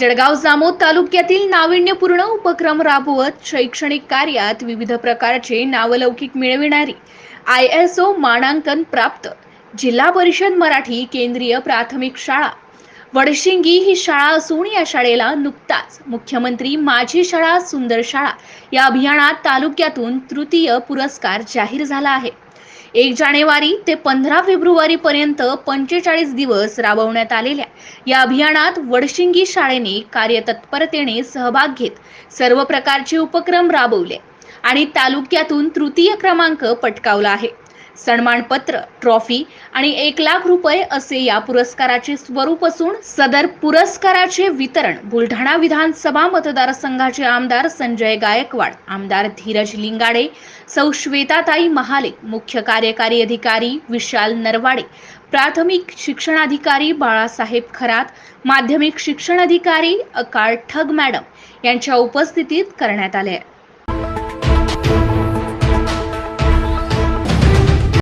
जळगाव जामोद तालुक्यातील नाविन्यपूर्ण उपक्रम राबवत शैक्षणिक कार्यात विविध प्रकारचे नावलौकिक मिळविणारी आय एस ओ मानांकन प्राप्त. जिल्हा परिषद मराठी केंद्रीय प्राथमिक शाळा. वडशिंगी ही शाळा असून या शाळेला नुकताच मुख्यमंत्री माझी शाळा सुंदर शाळा या अभियानात तालुक्यातून तृतीय पुरस्कार जाहीर झाला आहे. एक जानेवारी ते पंधरा फेब्रुवारी पर्यंत पंचेचाळीस दिवस राबवण्यात आलेल्या या अभियानात वडशिंगी शाळेने कार्यतत्परतेने सहभाग घेत सर्व प्रकारचे उपक्रम राबवले आणि तालुक्यातून तृतीय क्रमांक पटकावला आहे. सन्मानपत्र ट्रॉफी आणि एक लाख रुपये असे या पुरस्काराचे स्वरूप असून सदर पुरस्काराचे वितरण बुलढाणा विधानसभा मतदारसंघाचे आमदार संजय गायकवाड आमदार धीरज लिंगाडे सौ श्वेताताई महाले मुख्य कार्यकारी अधिकारी विशाल नरवाडे प्राथमिक शिक्षणाधिकारी बाळासाहेब खरात माध्यमिक शिक्षण अधिकारी अकाळ ठग मॅडम यांच्या उपस्थितीत करण्यात आले आहे.